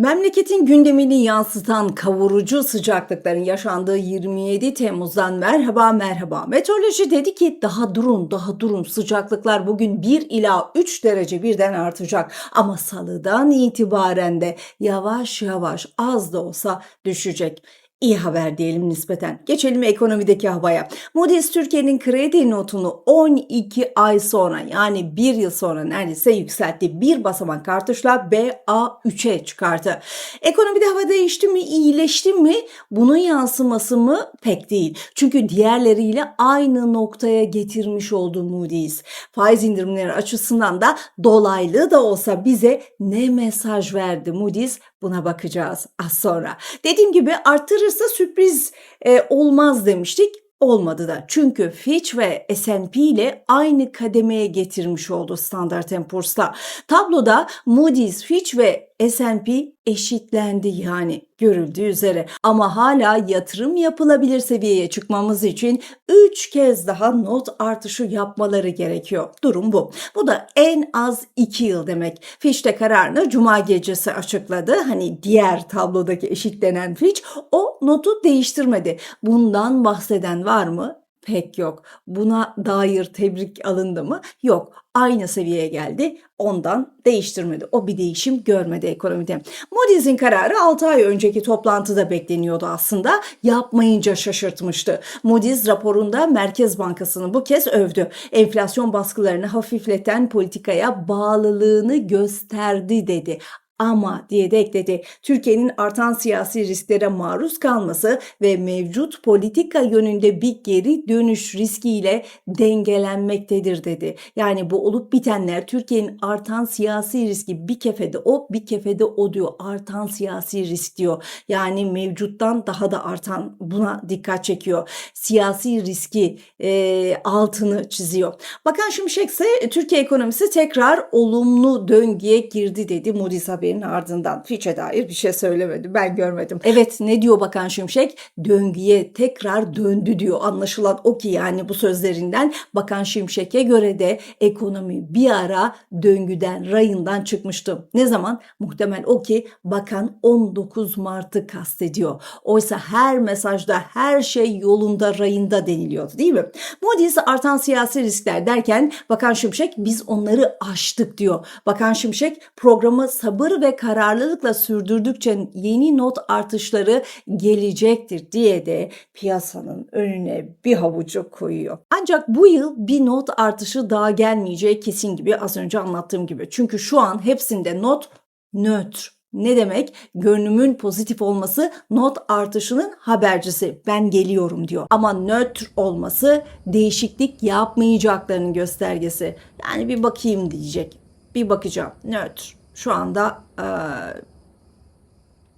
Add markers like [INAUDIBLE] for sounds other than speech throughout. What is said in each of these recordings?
Memleketin gündemini yansıtan kavurucu sıcaklıkların yaşandığı 27 Temmuz'dan merhaba merhaba. Meteoroloji dedi ki daha durun daha durun sıcaklıklar bugün 1 ila 3 derece birden artacak. Ama salıdan itibaren de yavaş yavaş az da olsa düşecek. İyi haber diyelim nispeten. Geçelim ekonomideki havaya. Moody's Türkiye'nin kredi notunu 12 ay sonra yani bir yıl sonra neredeyse yükseltti. Bir basamak artışla BA3'e çıkarttı. Ekonomide hava değişti mi, iyileşti mi? Bunun yansıması mı? Pek değil. Çünkü diğerleriyle aynı noktaya getirmiş oldu Moody's. Faiz indirimleri açısından da dolaylı da olsa bize ne mesaj verdi Moody's? Buna bakacağız az sonra. Dediğim gibi arttırırsa sürpriz e, olmaz demiştik. Olmadı da. Çünkü Fitch ve S&P ile aynı kademeye getirmiş oldu Standard Poor's'la. Tabloda Moody's, Fitch ve S&P eşitlendi yani görüldüğü üzere. Ama hala yatırım yapılabilir seviyeye çıkmamız için 3 kez daha not artışı yapmaları gerekiyor. Durum bu. Bu da en az 2 yıl demek. Fitch de kararını cuma gecesi açıkladı. Hani diğer tablodaki eşitlenen Fitch o notu değiştirmedi. Bundan bahseden var mı? Pek yok. Buna dair tebrik alındı mı? Yok. Aynı seviyeye geldi. Ondan değiştirmedi. O bir değişim görmedi ekonomide. Moody's'in kararı 6 ay önceki toplantıda bekleniyordu aslında. Yapmayınca şaşırtmıştı. Moody's raporunda Merkez Bankası'nı bu kez övdü. Enflasyon baskılarını hafifleten politikaya bağlılığını gösterdi dedi ama diye de ekledi. Türkiye'nin artan siyasi risklere maruz kalması ve mevcut politika yönünde bir geri dönüş riskiyle dengelenmektedir dedi. Yani bu olup bitenler Türkiye'nin artan siyasi riski bir kefede o bir kefede o diyor. Artan siyasi risk diyor. Yani mevcuttan daha da artan buna dikkat çekiyor. Siyasi riski e, altını çiziyor. Bakan Şimşek ise Türkiye ekonomisi tekrar olumlu döngüye girdi dedi Moody's haberinin ardından. Fitch'e dair bir şey söylemedi. Ben görmedim. Evet ne diyor Bakan Şimşek? Döngüye tekrar döndü diyor. Anlaşılan o ki yani bu sözlerinden Bakan Şimşek'e göre de ekonomi bir ara döngüden, rayından çıkmıştı. Ne zaman? Muhtemel o ki Bakan 19 Mart'ı kastediyor. Oysa her mesajda her şey yolunda, rayında deniliyordu değil mi? Moody's artan siyasi riskler derken Bakan Şimşek biz onları aştık diyor. Bakan Şimşek programı sabır ve kararlılıkla sürdürdükçe yeni not artışları gelecektir diye de piyasanın önüne bir havucu koyuyor. Ancak bu yıl bir not artışı daha gelmeyeceği kesin gibi az önce anlattığım gibi. Çünkü şu an hepsinde not nötr. Ne demek? Görünümün pozitif olması not artışının habercisi. Ben geliyorum diyor. Ama nötr olması değişiklik yapmayacaklarının göstergesi. Yani bir bakayım diyecek. Bir bakacağım. Nötr. Şu anda eee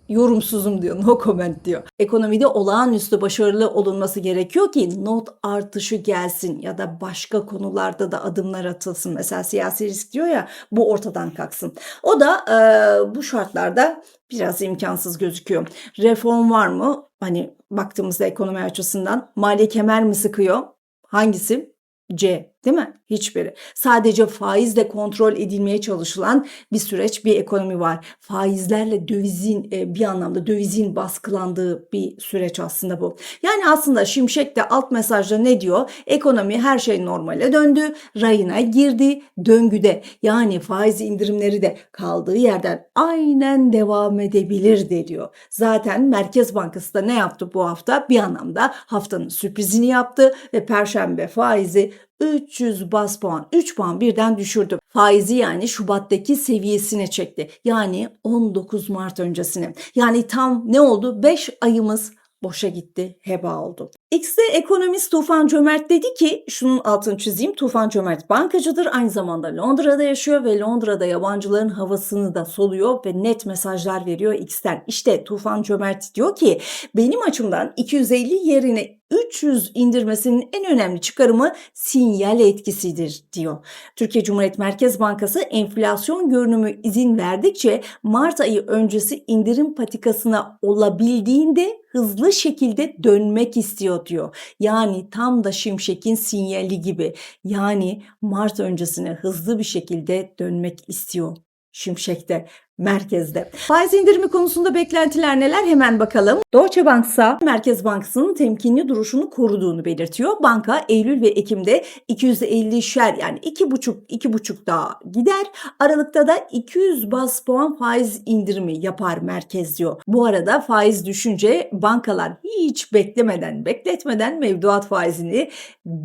yorumsuzum diyor, no comment diyor. Ekonomide olağanüstü başarılı olunması gerekiyor ki not artışı gelsin ya da başka konularda da adımlar atılsın. Mesela siyasi risk diyor ya bu ortadan kalksın. O da e, bu şartlarda biraz imkansız gözüküyor. Reform var mı? Hani baktığımızda ekonomi açısından mali kemer mi sıkıyor? Hangisi? C değil mi? Hiçbiri. Sadece faizle kontrol edilmeye çalışılan bir süreç, bir ekonomi var. Faizlerle dövizin e, bir anlamda dövizin baskılandığı bir süreç aslında bu. Yani aslında Şimşek de alt mesajda ne diyor? Ekonomi her şey normale döndü, rayına girdi, döngüde. Yani faiz indirimleri de kaldığı yerden aynen devam edebilir de diyor. Zaten Merkez Bankası da ne yaptı bu hafta? Bir anlamda haftanın sürprizini yaptı ve perşembe faizi 300 bas puan, 3 puan birden düşürdü. Faizi yani Şubat'taki seviyesine çekti. Yani 19 Mart öncesine. Yani tam ne oldu? 5 ayımız boşa gitti, heba oldu. X'de ekonomist Tufan Cömert dedi ki, şunun altını çizeyim, Tufan Cömert bankacıdır, aynı zamanda Londra'da yaşıyor ve Londra'da yabancıların havasını da soluyor ve net mesajlar veriyor X'ten. İşte Tufan Cömert diyor ki, benim açımdan 250 yerine 300 indirmesinin en önemli çıkarımı sinyal etkisidir diyor. Türkiye Cumhuriyet Merkez Bankası enflasyon görünümü izin verdikçe Mart ayı öncesi indirim patikasına olabildiğinde hızlı şekilde dönmek istiyor diyor. Yani tam da Şimşek'in sinyali gibi. Yani Mart öncesine hızlı bir şekilde dönmek istiyor. Şimşek'te merkezde. Faiz indirimi konusunda beklentiler neler hemen bakalım. Deutsche Bank ise Merkez Bankası'nın temkinli duruşunu koruduğunu belirtiyor. Banka Eylül ve Ekim'de 250 şer yani 2,5 2,5 daha gider. Aralıkta da 200 bas puan faiz indirimi yapar merkez diyor. Bu arada faiz düşünce bankalar hiç beklemeden bekletmeden mevduat faizini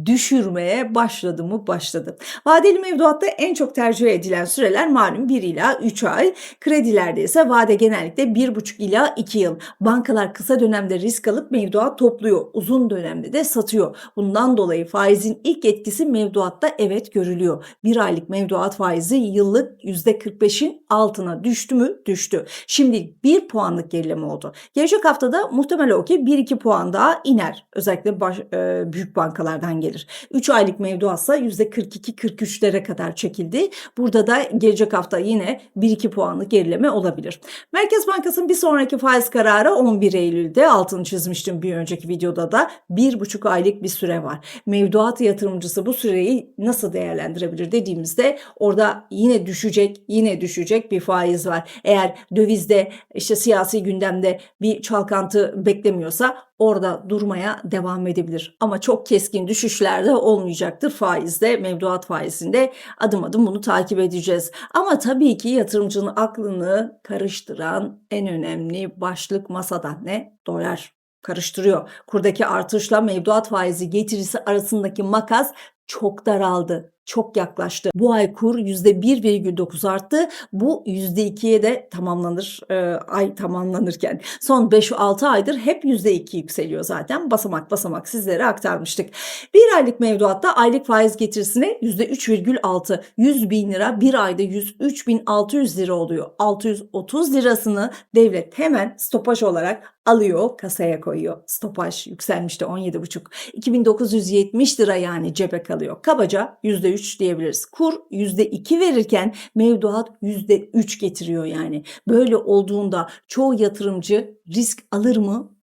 düşürmeye başladı mı başladı. Vadeli mevduatta en çok tercih edilen süreler malum 1 ila 3 ay. Kredilerde ise vade genellikle 1,5 ila 2 yıl. Bankalar kısa dönemde risk alıp mevduat topluyor. Uzun dönemde de satıyor. Bundan dolayı faizin ilk etkisi mevduatta evet görülüyor. Bir aylık mevduat faizi yıllık %45'in altına düştü mü? Düştü. Şimdi 1 puanlık gerileme oldu. Gelecek haftada muhtemel o ki 1-2 puan daha iner. Özellikle baş, e, büyük bankalardan gelir. 3 aylık mevduatsa %42-43'lere kadar çekildi. Burada da gelecek hafta yine 1-2 puanlık gerileme olabilir. Merkez Bankası'nın bir sonraki faiz kararı 11 Eylül'de altını çizmiştim bir önceki videoda da 1,5 aylık bir süre var. Mevduat yatırımcısı bu süreyi nasıl değerlendirebilir dediğimizde orada yine düşecek yine düşecek bir faiz var. Eğer dövizde işte siyasi gündemde bir çalkantı beklemiyorsa orada durmaya devam edebilir. Ama çok keskin düşüşlerde olmayacaktır faizde, mevduat faizinde adım adım bunu takip edeceğiz. Ama tabii ki yatırımcının aklını karıştıran en önemli başlık masada ne? Dolar karıştırıyor. Kurdaki artışla mevduat faizi getirisi arasındaki makas çok daraldı çok yaklaştı. Bu ay kur %1,9 arttı. Bu %2'ye de tamamlanır e, ay tamamlanırken. Son 5-6 aydır hep %2 yükseliyor zaten. Basamak basamak sizlere aktarmıştık. Bir aylık mevduatta aylık faiz getirisine %3,6. 100 bin lira bir ayda 103.600 lira oluyor. 630 lirasını devlet hemen stopaj olarak alıyor kasaya koyuyor. Stopaj yükselmişti 17,5. 2970 lira yani cebe kalıyor. Kabaca %3 diyebiliriz. Kur %2 verirken mevduat %3 getiriyor yani. Böyle olduğunda çoğu yatırımcı risk alır mı?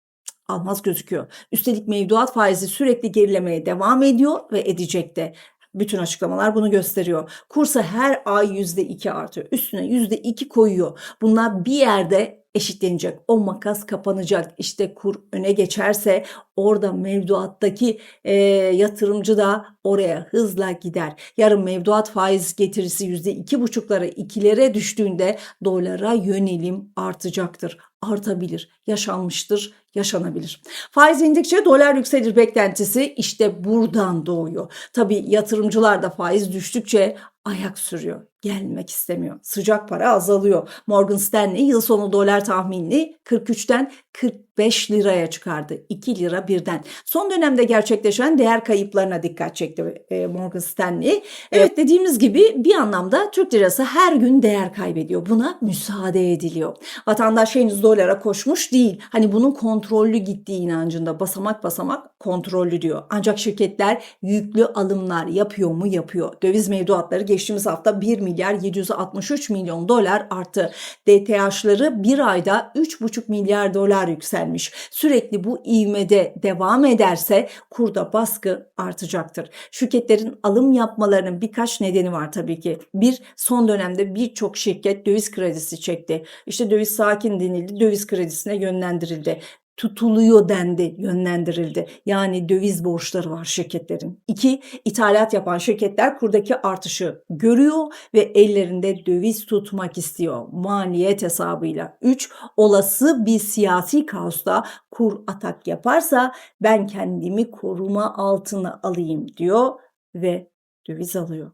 Almaz gözüküyor. Üstelik mevduat faizi sürekli gerilemeye devam ediyor ve edecek de. Bütün açıklamalar bunu gösteriyor. Kursa her ay %2 artıyor. Üstüne %2 koyuyor. Bunlar bir yerde eşitlenecek. O makas kapanacak. İşte kur öne geçerse orada mevduattaki e, yatırımcı da oraya hızla gider. Yarın mevduat faiz getirisi %2,5'lara 2'lere düştüğünde dolara yönelim artacaktır. Artabilir, yaşanmıştır, yaşanabilir. Faiz indikçe dolar yükselir beklentisi işte buradan doğuyor. Tabii yatırımcılar da faiz düştükçe ayak sürüyor. Gelmek istemiyor. Sıcak para azalıyor. Morgan Stanley yıl sonu dolar tahminini 43'ten 45 liraya çıkardı. 2 lira birden. Son dönemde gerçekleşen değer kayıplarına dikkat çekti e, Morgan Stanley. Evet dediğimiz gibi bir anlamda Türk lirası her gün değer kaybediyor. Buna müsaade ediliyor. Vatandaş henüz dolara koşmuş değil. Hani bunun kontrollü gittiği inancında basamak basamak kontrollü diyor. Ancak şirketler yüklü alımlar yapıyor mu? Yapıyor. Döviz mevduatları geçtiğimiz hafta 1 milyar 763 milyon dolar arttı. DTH'ları bir ayda 3,5 milyar dolar yükselmiş. Sürekli bu ivmede devam ederse kurda baskı artacaktır. Şirketlerin alım yapmalarının birkaç nedeni var tabii ki. Bir, son dönemde birçok şirket döviz kredisi çekti. İşte döviz sakin denildi, döviz kredisine yönlendirildi tutuluyor dendi, yönlendirildi. Yani döviz borçları var şirketlerin. İki, ithalat yapan şirketler kurdaki artışı görüyor ve ellerinde döviz tutmak istiyor maliyet hesabıyla. Üç, olası bir siyasi kaosta kur atak yaparsa ben kendimi koruma altına alayım diyor ve döviz alıyor.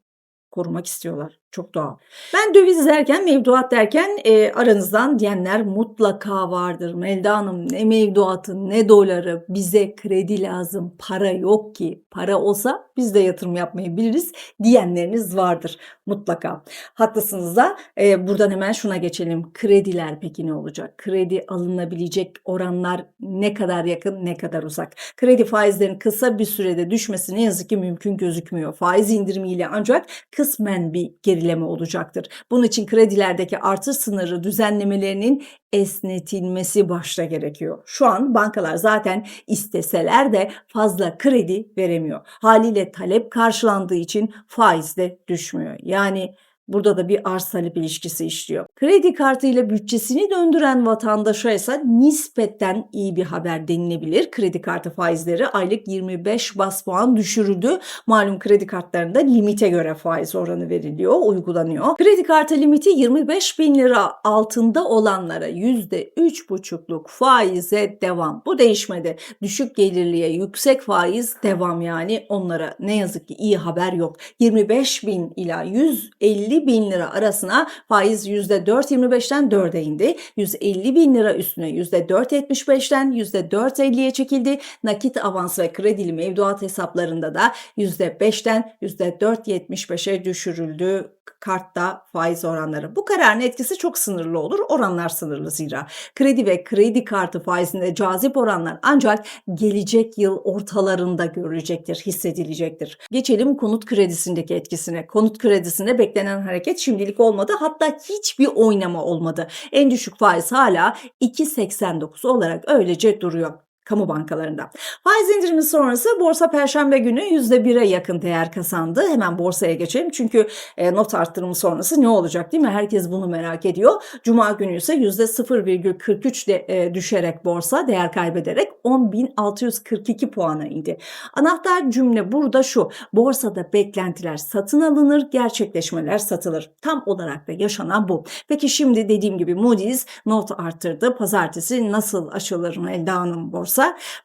Korumak istiyorlar. Çok doğal. Ben döviz derken, mevduat derken e, aranızdan diyenler mutlaka vardır. Melda Hanım ne mevduatı ne doları bize kredi lazım para yok ki. Para olsa biz de yatırım yapmayı biliriz diyenleriniz vardır mutlaka. Haklısınız da e, buradan hemen şuna geçelim. Krediler peki ne olacak? Kredi alınabilecek oranlar ne kadar yakın ne kadar uzak? Kredi faizlerinin kısa bir sürede düşmesi ne yazık ki mümkün gözükmüyor. Faiz indirimiyle ancak kısmen bir gerileme olacaktır. Bunun için kredilerdeki artış sınırı düzenlemelerinin esnetilmesi başta gerekiyor. Şu an bankalar zaten isteseler de fazla kredi veremiyor. Haliyle talep karşılandığı için faiz de düşmüyor. Yani Burada da bir arz talep ilişkisi işliyor. Kredi kartıyla bütçesini döndüren vatandaşa ise nispetten iyi bir haber denilebilir. Kredi kartı faizleri aylık 25 bas puan düşürüldü. Malum kredi kartlarında limite göre faiz oranı veriliyor, uygulanıyor. Kredi kartı limiti 25 bin lira altında olanlara %3,5'luk faize devam. Bu değişmedi. Düşük gelirliye yüksek faiz devam yani onlara ne yazık ki iyi haber yok. 25 bin ila 150 bin lira arasına faiz %4.25'ten 4'e indi. 150 bin lira üstüne %4.75'ten %4.50'ye çekildi. Nakit avans ve kredili mevduat hesaplarında da %5'ten %4.75'e düşürüldü kartta faiz oranları. Bu kararın etkisi çok sınırlı olur. Oranlar sınırlı zira. Kredi ve kredi kartı faizinde cazip oranlar ancak gelecek yıl ortalarında görülecektir, hissedilecektir. Geçelim konut kredisindeki etkisine. Konut kredisinde beklenen hareket şimdilik olmadı. Hatta hiçbir oynama olmadı. En düşük faiz hala 2.89 olarak öylece duruyor kamu bankalarında. Faiz indirimi sonrası borsa perşembe günü %1'e yakın değer kazandı. Hemen borsaya geçelim çünkü e, not arttırımı sonrası ne olacak değil mi? Herkes bunu merak ediyor. Cuma günü ise %0,43 de, e, düşerek borsa değer kaybederek 10.642 puana indi. Anahtar cümle burada şu. Borsada beklentiler satın alınır, gerçekleşmeler satılır. Tam olarak da yaşanan bu. Peki şimdi dediğim gibi Moody's not arttırdı. Pazartesi nasıl açılır Melda Hanım borsa?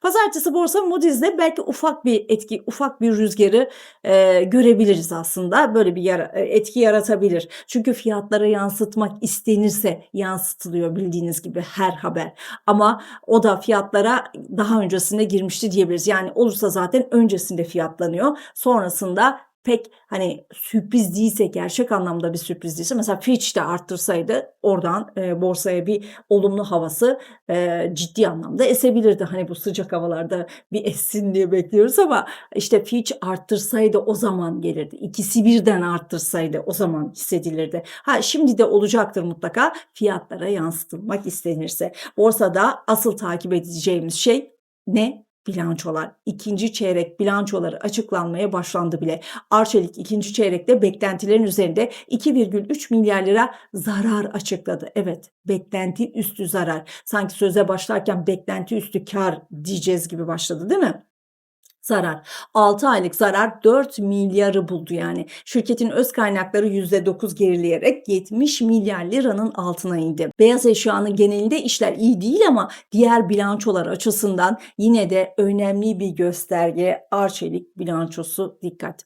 Pazartesi borsa Moody's'de belki ufak bir etki, ufak bir rüzgarı e, görebiliriz aslında. Böyle bir yara, e, etki yaratabilir. Çünkü fiyatlara yansıtmak istenirse yansıtılıyor bildiğiniz gibi her haber. Ama o da fiyatlara daha öncesinde girmişti diyebiliriz. Yani olursa zaten öncesinde fiyatlanıyor. Sonrasında pek hani sürpriz değilse gerçek anlamda bir sürpriz değilse mesela Fitch de arttırsaydı oradan e, borsaya bir olumlu havası e, ciddi anlamda esebilirdi. Hani bu sıcak havalarda bir essin diye bekliyoruz ama işte Fitch arttırsaydı o zaman gelirdi. İkisi birden arttırsaydı o zaman hissedilirdi. Ha şimdi de olacaktır mutlaka fiyatlara yansıtılmak istenirse. Borsada asıl takip edeceğimiz şey ne? Bilançolar. İkinci çeyrek bilançoları açıklanmaya başlandı bile. Arçelik ikinci çeyrekte beklentilerin üzerinde 2,3 milyar lira zarar açıkladı. Evet, beklenti üstü zarar. Sanki söze başlarken beklenti üstü kar diyeceğiz gibi başladı değil mi? Zarar. 6 aylık zarar 4 milyarı buldu yani. Şirketin öz kaynakları %9 gerileyerek 70 milyar liranın altına indi. Beyaz eşyanın genelinde işler iyi değil ama diğer bilançolar açısından yine de önemli bir gösterge Arçelik bilançosu dikkat.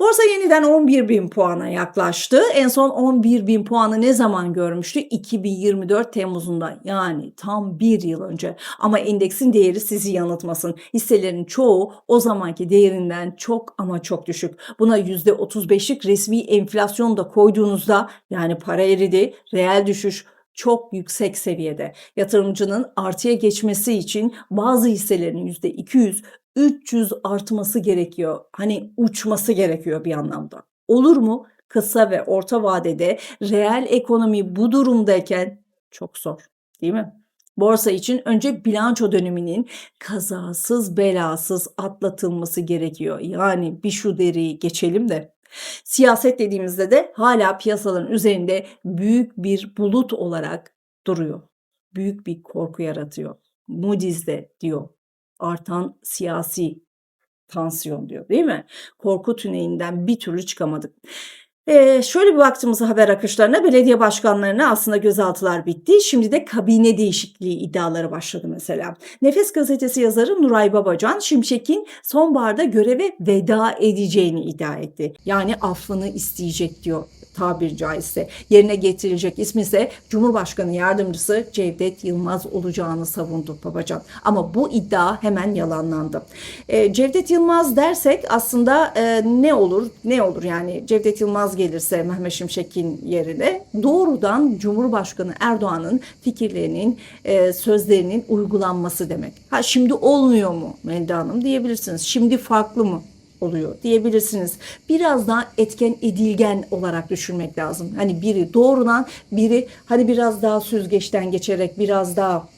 Borsa yeniden 11 bin puana yaklaştı. En son 11 bin puanı ne zaman görmüştü? 2024 Temmuz'unda yani tam bir yıl önce. Ama endeksin değeri sizi yanıltmasın. Hisselerin çoğu o zamanki değerinden çok ama çok düşük. Buna %35'lik resmi enflasyon da koyduğunuzda yani para eridi, reel düşüş çok yüksek seviyede. Yatırımcının artıya geçmesi için bazı hisselerin %200, 300 artması gerekiyor. Hani uçması gerekiyor bir anlamda. Olur mu? Kısa ve orta vadede reel ekonomi bu durumdayken çok zor, değil mi? Borsa için önce bilanço döneminin kazasız belasız atlatılması gerekiyor. Yani bir şu deriyi geçelim de siyaset dediğimizde de hala piyasaların üzerinde büyük bir bulut olarak duruyor. Büyük bir korku yaratıyor. Moody's de diyor artan siyasi tansiyon diyor değil mi? Korku tüneyinden bir türlü çıkamadık. Ee, şöyle bir baktığımızda haber akışlarına belediye başkanlarına aslında gözaltılar bitti. Şimdi de kabine değişikliği iddiaları başladı mesela. Nefes gazetesi yazarı Nuray Babacan Şimşek'in sonbaharda göreve veda edeceğini iddia etti. Yani affını isteyecek diyor tabir caizse. Yerine getirilecek ismi ise Cumhurbaşkanı Yardımcısı Cevdet Yılmaz olacağını savundu Babacan. Ama bu iddia hemen yalanlandı. E, Cevdet Yılmaz dersek aslında e, ne olur? Ne olur yani Cevdet Yılmaz gelirse Mehmet Şimşek'in yerine doğrudan Cumhurbaşkanı Erdoğan'ın fikirlerinin, e, sözlerinin uygulanması demek. Ha şimdi olmuyor mu Melda Hanım diyebilirsiniz. Şimdi farklı mı? Oluyor diyebilirsiniz. Biraz daha etken edilgen olarak düşünmek lazım. Hani biri doğrudan biri hani biraz daha süzgeçten geçerek biraz daha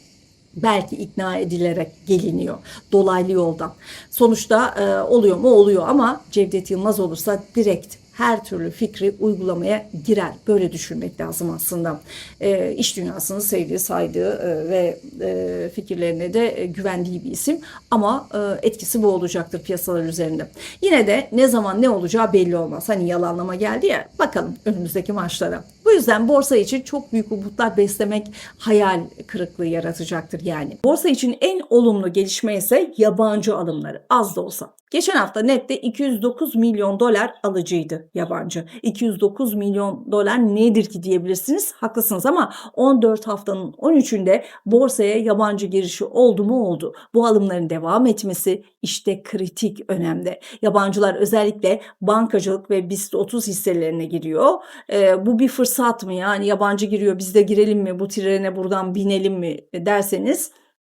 belki ikna edilerek geliniyor dolaylı yoldan. Sonuçta e, oluyor mu oluyor ama Cevdet Yılmaz olursa direkt her türlü fikri uygulamaya girer. Böyle düşünmek lazım aslında. E, iş dünyasını sevdiği, saydığı e, ve e, fikirlerine de e, güvendiği bir isim. Ama e, etkisi bu olacaktır piyasalar üzerinde. Yine de ne zaman ne olacağı belli olmaz. Hani yalanlama geldi ya bakalım önümüzdeki maçlara. Bu yüzden borsa için çok büyük umutlar beslemek hayal kırıklığı yaratacaktır yani. Borsa için en olumlu gelişme ise yabancı alımları az da olsa. Geçen hafta nette 209 milyon dolar alıcıydı yabancı. 209 milyon dolar nedir ki diyebilirsiniz. Haklısınız ama 14 haftanın 13'ünde borsaya yabancı girişi oldu mu oldu. Bu alımların devam etmesi işte kritik önemde. Yabancılar özellikle bankacılık ve BIST 30 hisselerine giriyor. Ee, bu bir fırsat mı yani yabancı giriyor biz de girelim mi bu trene buradan binelim mi derseniz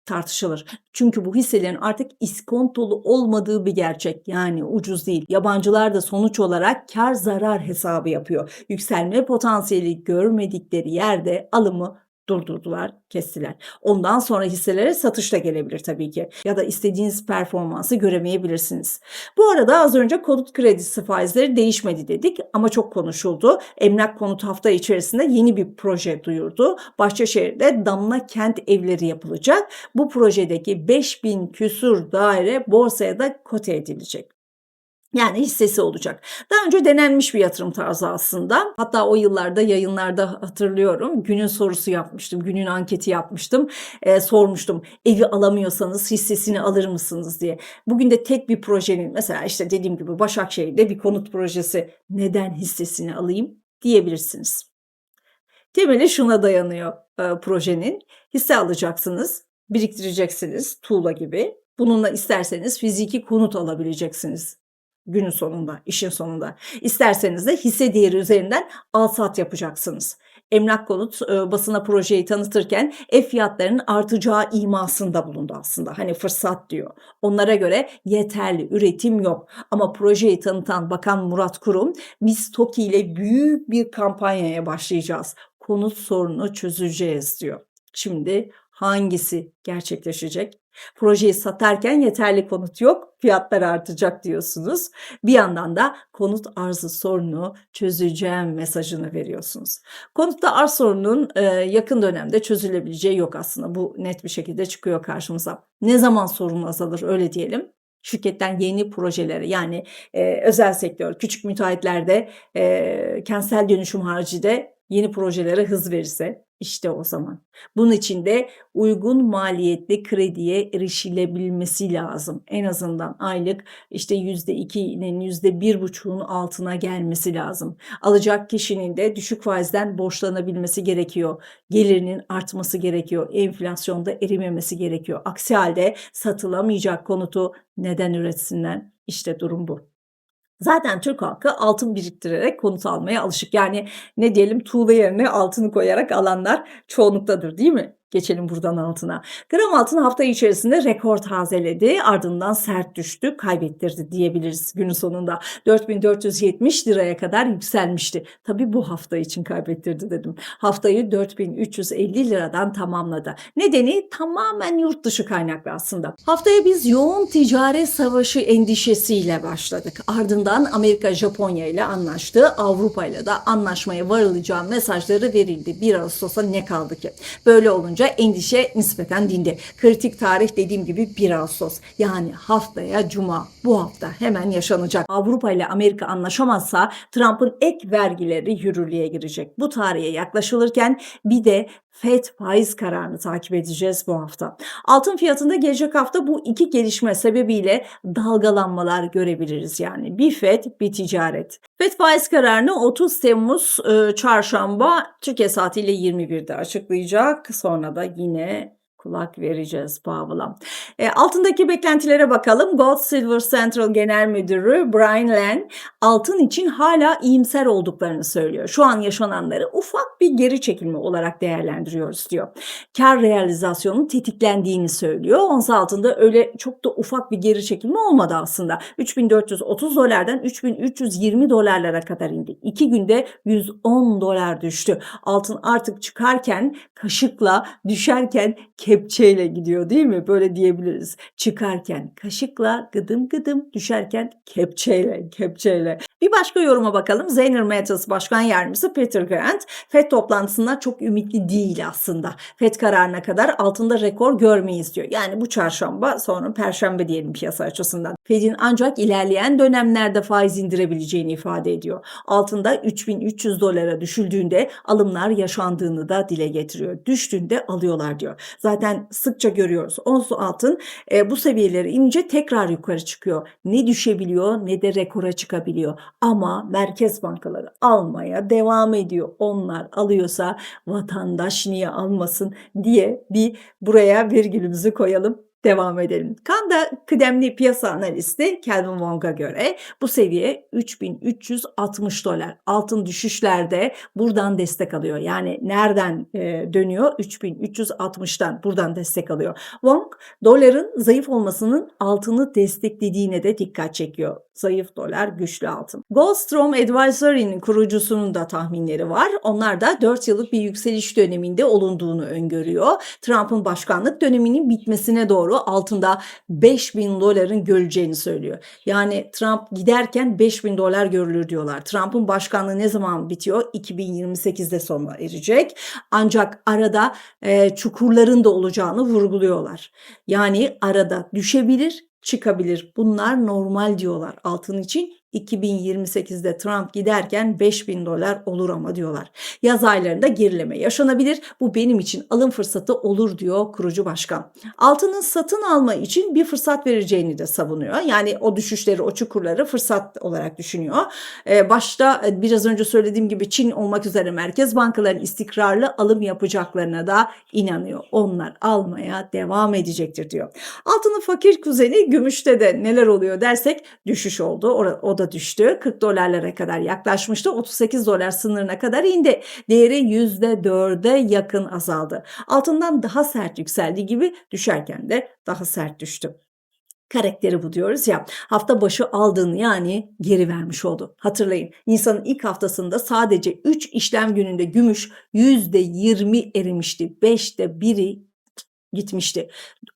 tartışılır. Çünkü bu hisselerin artık iskontolu olmadığı bir gerçek. Yani ucuz değil. Yabancılar da sonuç olarak kar zarar hesabı yapıyor. Yükselme potansiyeli görmedikleri yerde alımı durdurdular, kestiler. Ondan sonra hisselere satış da gelebilir tabii ki. Ya da istediğiniz performansı göremeyebilirsiniz. Bu arada az önce konut kredisi faizleri değişmedi dedik ama çok konuşuldu. Emlak Konut hafta içerisinde yeni bir proje duyurdu. Bahçeşehir'de Damla Kent evleri yapılacak. Bu projedeki 5000 küsur daire borsaya da kote edilecek. Yani hissesi olacak. Daha önce denenmiş bir yatırım tarzı aslında. Hatta o yıllarda yayınlarda hatırlıyorum. Günün sorusu yapmıştım. Günün anketi yapmıştım. Ee, sormuştum. Evi alamıyorsanız hissesini alır mısınız diye. Bugün de tek bir projenin mesela işte dediğim gibi Başakşehir'de bir konut projesi neden hissesini alayım diyebilirsiniz. Temeli şuna dayanıyor e, projenin. Hisse alacaksınız, biriktireceksiniz tuğla gibi. Bununla isterseniz fiziki konut alabileceksiniz günün sonunda, işin sonunda. İsterseniz de hisse değeri üzerinden al sat yapacaksınız. Emlak Konut e, basına projeyi tanıtırken ev fiyatlarının artacağı imasında bulundu aslında. Hani fırsat diyor. Onlara göre yeterli üretim yok. Ama projeyi tanıtan Bakan Murat Kurum biz TOKİ ile büyük bir kampanyaya başlayacağız. Konut sorunu çözeceğiz diyor. Şimdi hangisi gerçekleşecek? Projeyi satarken yeterli konut yok, fiyatlar artacak diyorsunuz. Bir yandan da konut arzı sorunu çözeceğim mesajını veriyorsunuz. Konutta arz sorunun e, yakın dönemde çözülebileceği yok aslında. Bu net bir şekilde çıkıyor karşımıza. Ne zaman sorun azalır öyle diyelim şirketten yeni projelere yani e, özel sektör, küçük müteahhitlerde e, kentsel dönüşüm haricinde yeni projelere hız verirse işte o zaman. Bunun için de uygun maliyetli krediye erişilebilmesi lazım. En azından aylık işte %2'nin %1,5'un altına gelmesi lazım. Alacak kişinin de düşük faizden borçlanabilmesi gerekiyor. Gelirinin artması gerekiyor. Enflasyonda erimemesi gerekiyor. Aksi halde satılamayacak konutu neden üretsinler? İşte durum bu. Zaten Türk halkı altın biriktirerek konut almaya alışık. Yani ne diyelim tuğla yerine altını koyarak alanlar çoğunluktadır değil mi? Geçelim buradan altına. Gram altın hafta içerisinde rekor tazeledi. Ardından sert düştü, kaybettirdi diyebiliriz günün sonunda. 4470 liraya kadar yükselmişti. Tabi bu hafta için kaybettirdi dedim. Haftayı 4350 liradan tamamladı. Nedeni tamamen yurt dışı kaynaklı aslında. Haftaya biz yoğun ticaret savaşı endişesiyle başladık. Ardından Amerika Japonya ile anlaştı. Avrupa ile de anlaşmaya varılacağı mesajları verildi. 1 Ağustos'a ne kaldı ki? Böyle olunca endişe nispeten dindi. Kritik tarih dediğim gibi 1 Ağustos. Yani haftaya cuma. Bu hafta hemen yaşanacak. Avrupa ile Amerika anlaşamazsa Trump'ın ek vergileri yürürlüğe girecek. Bu tarihe yaklaşılırken bir de FED faiz kararını takip edeceğiz bu hafta. Altın fiyatında gelecek hafta bu iki gelişme sebebiyle dalgalanmalar görebiliriz yani. Bir FED bir ticaret. FED faiz kararını 30 Temmuz e, çarşamba Türkiye saatiyle 21'de açıklayacak. Sonra da yine kulak vereceğiz Powell'a. E, altındaki beklentilere bakalım. Gold Silver Central Genel Müdürü Brian Len altın için hala iyimser olduklarını söylüyor. Şu an yaşananları ufak bir geri çekilme olarak değerlendiriyoruz diyor. Kar realizasyonun tetiklendiğini söylüyor. Ons altında öyle çok da ufak bir geri çekilme olmadı aslında. 3430 dolardan 3320 dolarlara kadar indi. İki günde 110 dolar düştü. Altın artık çıkarken kaşıkla düşerken kepçeyle gidiyor değil mi? Böyle diyebiliriz. Çıkarken kaşıkla gıdım gıdım düşerken kepçeyle kepçeyle. Bir başka yoruma bakalım. Zener Metals Başkan Yardımcısı Peter Grant, FED toplantısından çok ümitli değil aslında. FED kararına kadar altında rekor görmeyiz diyor. Yani bu çarşamba sonra perşembe diyelim piyasa açısından. Fed'in ancak ilerleyen dönemlerde faiz indirebileceğini ifade ediyor. Altında 3300 dolara düşüldüğünde alımlar yaşandığını da dile getiriyor. Düştüğünde alıyorlar diyor. Zaten sıkça görüyoruz. Ons altın e, bu seviyeleri inince tekrar yukarı çıkıyor. Ne düşebiliyor ne de rekora çıkabiliyor. Ama merkez bankaları almaya devam ediyor. Onlar alıyorsa vatandaş niye almasın diye bir buraya virgülümüzü koyalım. Devam edelim. Kanda kıdemli piyasa analisti Kelvin Wong'a göre bu seviye 3360 dolar. Altın düşüşlerde buradan destek alıyor. Yani nereden e, dönüyor? 3360'tan buradan destek alıyor. Wong doların zayıf olmasının altını desteklediğine de dikkat çekiyor. Zayıf dolar, güçlü altın. Goldstrom Advisory'nin kurucusunun da tahminleri var. Onlar da 4 yıllık bir yükseliş döneminde olunduğunu öngörüyor. Trump'ın başkanlık döneminin bitmesine doğru altında 5000 doların görüleceğini söylüyor. Yani Trump giderken 5000 dolar görülür diyorlar. Trump'ın başkanlığı ne zaman bitiyor? 2028'de sona erecek. Ancak arada e, çukurların da olacağını vurguluyorlar. Yani arada düşebilir, çıkabilir. Bunlar normal diyorlar altın için. 2028'de Trump giderken 5000 dolar olur ama diyorlar. Yaz aylarında gerileme yaşanabilir. Bu benim için alım fırsatı olur diyor kurucu başkan. Altının satın alma için bir fırsat vereceğini de savunuyor. Yani o düşüşleri, o çukurları fırsat olarak düşünüyor. Ee, başta e, biraz önce söylediğim gibi Çin olmak üzere merkez bankaların istikrarlı alım yapacaklarına da inanıyor. Onlar almaya devam edecektir diyor. Altının fakir kuzeni gümüşte de neler oluyor dersek düşüş oldu. O, da düştü. 40 dolarlara kadar yaklaşmıştı. 38 dolar sınırına kadar indi. Değeri %4'e yakın azaldı. Altından daha sert yükseldiği gibi düşerken de daha sert düştü karakteri bu diyoruz ya. Hafta başı aldığını yani geri vermiş oldu. Hatırlayın Nisan'ın ilk haftasında sadece 3 işlem gününde gümüş %20 erimişti. 5'te 1'i gitmişti.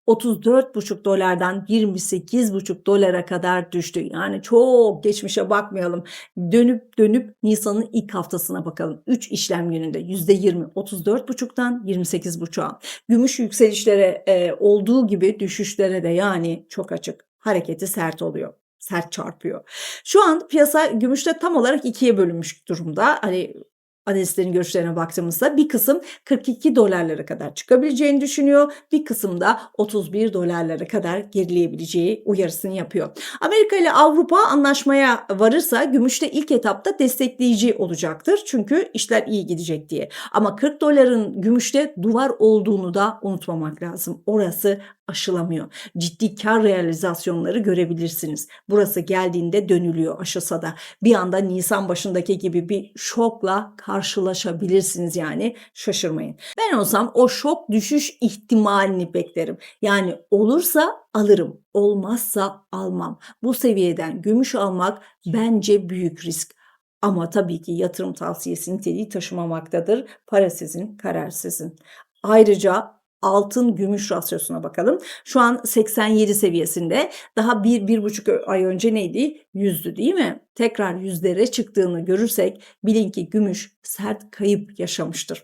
34,5 dolardan 28,5 dolara kadar düştü. Yani çok geçmişe bakmayalım. Dönüp dönüp Nisan'ın ilk haftasına bakalım. 3 işlem gününde %20 34,5'tan 28,5'a. Gümüş yükselişlere e, olduğu gibi düşüşlere de yani çok açık. Hareketi sert oluyor sert çarpıyor. Şu an piyasa gümüşte tam olarak ikiye bölünmüş durumda. Hani analistlerin görüşlerine baktığımızda bir kısım 42 dolarlara kadar çıkabileceğini düşünüyor. Bir kısım da 31 dolarlara kadar gerileyebileceği uyarısını yapıyor. Amerika ile Avrupa anlaşmaya varırsa gümüşte ilk etapta destekleyici olacaktır. Çünkü işler iyi gidecek diye. Ama 40 doların gümüşte duvar olduğunu da unutmamak lazım. Orası aşılamıyor. Ciddi kar realizasyonları görebilirsiniz. Burası geldiğinde dönülüyor aşısa da. Bir anda Nisan başındaki gibi bir şokla karşılaşabilirsiniz yani şaşırmayın. Ben olsam o şok düşüş ihtimalini beklerim. Yani olursa alırım, olmazsa almam. Bu seviyeden gümüş almak bence büyük risk. Ama tabii ki yatırım tavsiyesi niteliği taşımamaktadır. Para sizin, karar sizin. Ayrıca altın gümüş rasyosuna bakalım. Şu an 87 seviyesinde. Daha 1-1,5 ay önce neydi? Yüzdü değil mi? Tekrar yüzlere çıktığını görürsek bilin ki gümüş sert kayıp yaşamıştır.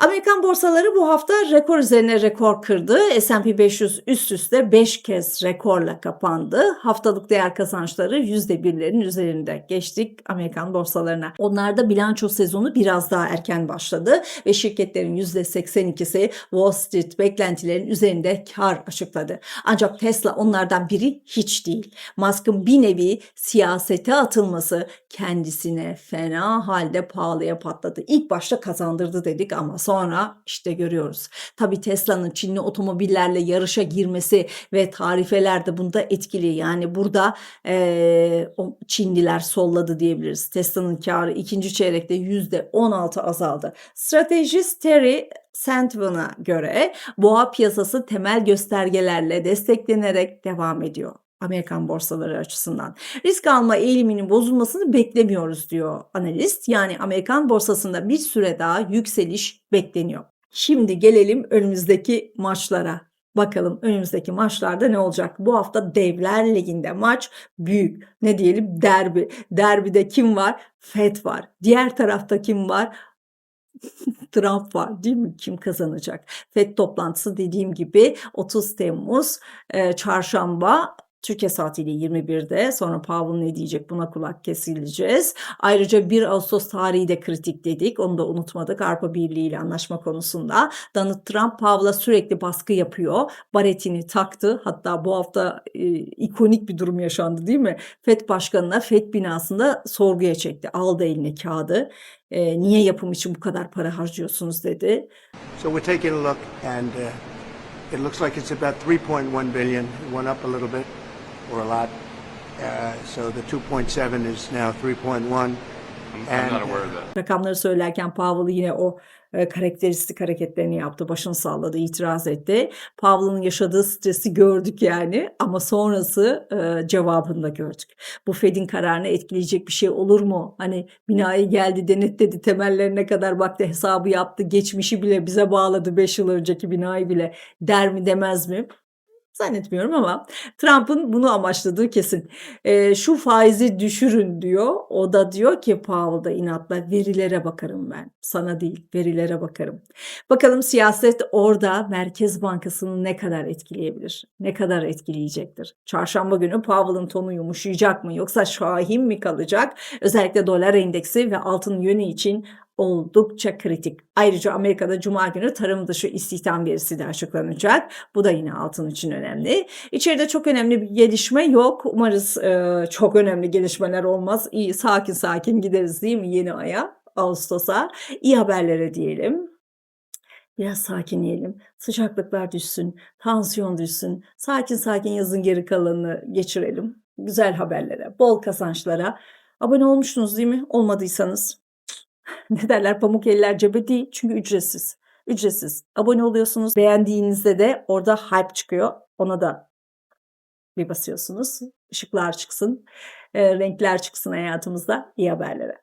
Amerikan borsaları bu hafta rekor üzerine rekor kırdı. S&P 500 üst üste 5 kez rekorla kapandı. Haftalık değer kazançları %1'lerin üzerinde. Geçtik Amerikan borsalarına. Onlarda bilanço sezonu biraz daha erken başladı ve şirketlerin %82'si Wall Street beklentilerin üzerinde kar açıkladı. Ancak Tesla onlardan biri hiç değil. Musk'ın bir nevi siyasete atılması kendisine fena halde pahalıya patladı. İlk başta kazandırdı dedik ama sonra işte görüyoruz. Tabi Tesla'nın Çinli otomobillerle yarışa girmesi ve tarifeler de bunda etkili. Yani burada e, o Çinliler solladı diyebiliriz. Tesla'nın karı ikinci çeyrekte %16 azaldı. Stratejist Terry Sandman'a göre boğa piyasası temel göstergelerle desteklenerek devam ediyor. Amerikan borsaları açısından. Risk alma eğiliminin bozulmasını beklemiyoruz diyor analist. Yani Amerikan borsasında bir süre daha yükseliş bekleniyor. Şimdi gelelim önümüzdeki maçlara. Bakalım önümüzdeki maçlarda ne olacak? Bu hafta Devler Ligi'nde maç büyük. Ne diyelim? Derbi. Derbide kim var? Fed var. Diğer tarafta kim var? [LAUGHS] Trump var değil mi? Kim kazanacak? FED toplantısı dediğim gibi 30 Temmuz e, çarşamba Türkiye saatiyle 21'de sonra Powell ne diyecek buna kulak kesileceğiz. Ayrıca 1 Ağustos tarihi de kritik dedik. Onu da unutmadık Avrupa Birliği ile anlaşma konusunda. Donald Trump Powell'a sürekli baskı yapıyor. Baretini taktı. Hatta bu hafta e, ikonik bir durum yaşandı değil mi? FED başkanına FED binasında sorguya çekti. Aldı eline kağıdı. E, niye yapım için bu kadar para harcıyorsunuz dedi. So we're taking a look, and uh, it looks like it's about 3.1 billion. It went up a little bit, or a lot. Uh, so the 2.7 is now 3.1. I'm, I'm not And, aware of that. Rakamları söylerken Powell yine o e, karakteristik hareketlerini yaptı. Başını salladı, itiraz etti. Powell'ın yaşadığı stresi gördük yani ama sonrası e, cevabını da gördük. Bu Fed'in kararını etkileyecek bir şey olur mu? Hani binayı geldi, denetledi, temellerine kadar baktı, hesabı yaptı, geçmişi bile bize bağladı 5 yıl önceki binayı bile der mi demez mi? Zannetmiyorum ama Trump'ın bunu amaçladığı kesin. Eee, şu faizi düşürün diyor. O da diyor ki Powell da inatla verilere bakarım ben. Sana değil verilere bakarım. Bakalım siyaset orada Merkez Bankası'nı ne kadar etkileyebilir? Ne kadar etkileyecektir? Çarşamba günü Powell'ın tonu yumuşayacak mı yoksa şahin mi kalacak? Özellikle dolar endeksi ve altın yönü için oldukça kritik. Ayrıca Amerika'da Cuma günü tarım dışı istihdam verisi de açıklanacak. Bu da yine altın için önemli. İçeride çok önemli bir gelişme yok. Umarız e, çok önemli gelişmeler olmaz. İyi sakin sakin gideriz değil mi yeni aya, Ağustos'a. İyi haberlere diyelim. Biraz sakinleyelim. Sıcaklıklar düşsün, tansiyon düşsün. Sakin sakin yazın geri kalanını geçirelim. Güzel haberlere, bol kazançlara. Abone olmuşsunuz değil mi? Olmadıysanız ne derler pamuk eller cebe değil çünkü ücretsiz. Ücretsiz. Abone oluyorsunuz. Beğendiğinizde de orada hype çıkıyor. Ona da bir basıyorsunuz. Işıklar çıksın. e, renkler çıksın hayatımızda. İyi haberlere.